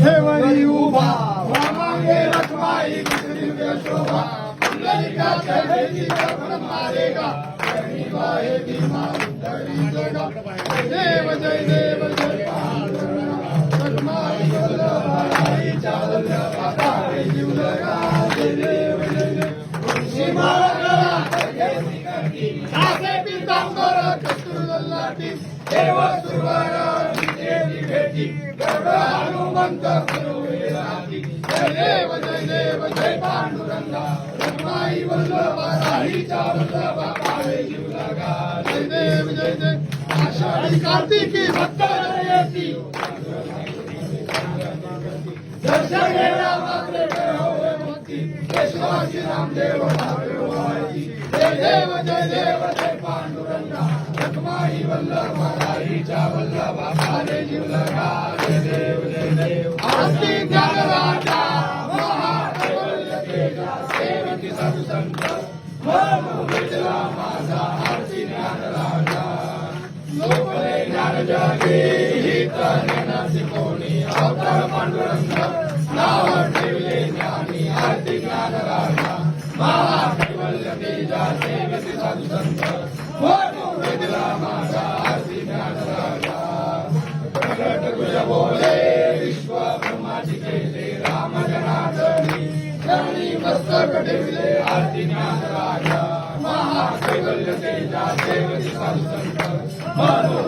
देवरी उभा मागे रखवाई दिव्य शोभा पुंडलिकाच्या भेटीचा भ्रम मारेगा धरणी वाहे भीमा उद्धरी जगा देव जय देव जय पांडुरंगा सन्माई वल्लभाईच्या वल्लभातारे जीव लगा जय देव जय जय तुळशी कस्तुरल्लाटी देव सुरवर देवी भेटी गर्भ हनुमंत करुणाती जय देव जय देव जय पांडुरंगा. रखमाई वल्लभा वल्लभा जय देव जय जय आषाढी कार्तिकी भक्त दर्शन घेणार मात्र होय भावे वाई जय देव जय देव जय पांडुरंगा रखमाई वल्लभ राहीच्या वल्लभा पावे जीव लगा जय देव जय देव आरती ज्ञानराजा महाकैवल्य तेजा सेवकी साधू संत मनो वेदला माझा आरती ज्ञानराजा लोकले ज्ञान जागे हित ज्ञानाचे कोणी अवतार पांडुरंग नाव ठेवले ज्ञानी आरती ज्ञानराजा महाकैवल्य तेजा सेवकी साधू संत जनार्दनी धरणी मस्तक ठेवले आरती ज्ञान राजा महाकैवल्य तेजा सेवती साधू संत मनो